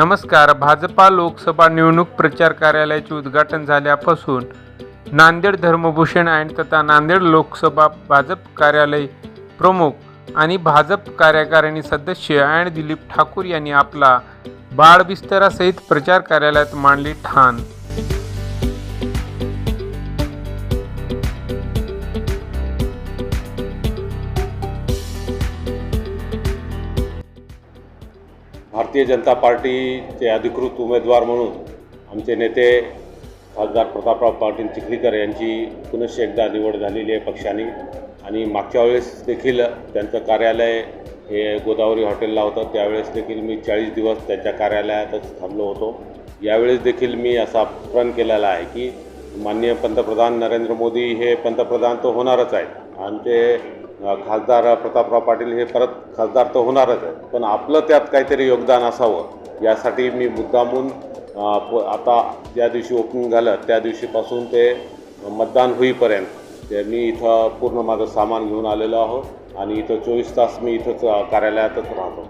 नमस्कार. भाजपा लोकसभा निवडणूक प्रचार कार्यालयाचे उद्घाटन झाल्यापासून नांदेड धर्मभूषण अँड तथा नांदेड लोकसभा भाजप कार्यालय प्रमुख आणि भाजप कार्यकारिणी सदस्य अँड दिलीप ठाकूर यांनी आपला बाळबिस्तरासहित प्रचार कार्यालयात मांडली ठाण. भारतीय जनता पार्टीचे अधिकृत उमेदवार म्हणून आमचे नेते खासदार प्रतापराव पाटील चिखलीकर यांची पुनश्च एकदा निवड झालेली आहे पक्षाने. आणि मागच्या वेळेस देखील त्यांचं कार्यालय हे गोदावरी हॉटेलला होतं. त्यावेळेस देखील मी चाळीस दिवस त्यांच्या कार्यालयातच थांबलो होतो. यावेळेस देखील मी असा प्रण केलेला आहे की माननीय पंतप्रधान नरेंद्र मोदी हे पंतप्रधान तर होणारच आहेत. आमचे खासदार प्रतापराव पाटील हे परत खासदार तर होणारच आहेत पण आपलं त्यात काहीतरी योगदान असावं यासाठी मी मुद्दामून प- आता ज्या दिवशी ओपनिंग झालं त्या दिवशीपासून ते मतदान होईपर्यंत ते मी इथं पूर्ण माझं सामान घेऊन आलेलो आहो आणि इथं चोवीस तास मी इथंच कार्यालयातच राहतो.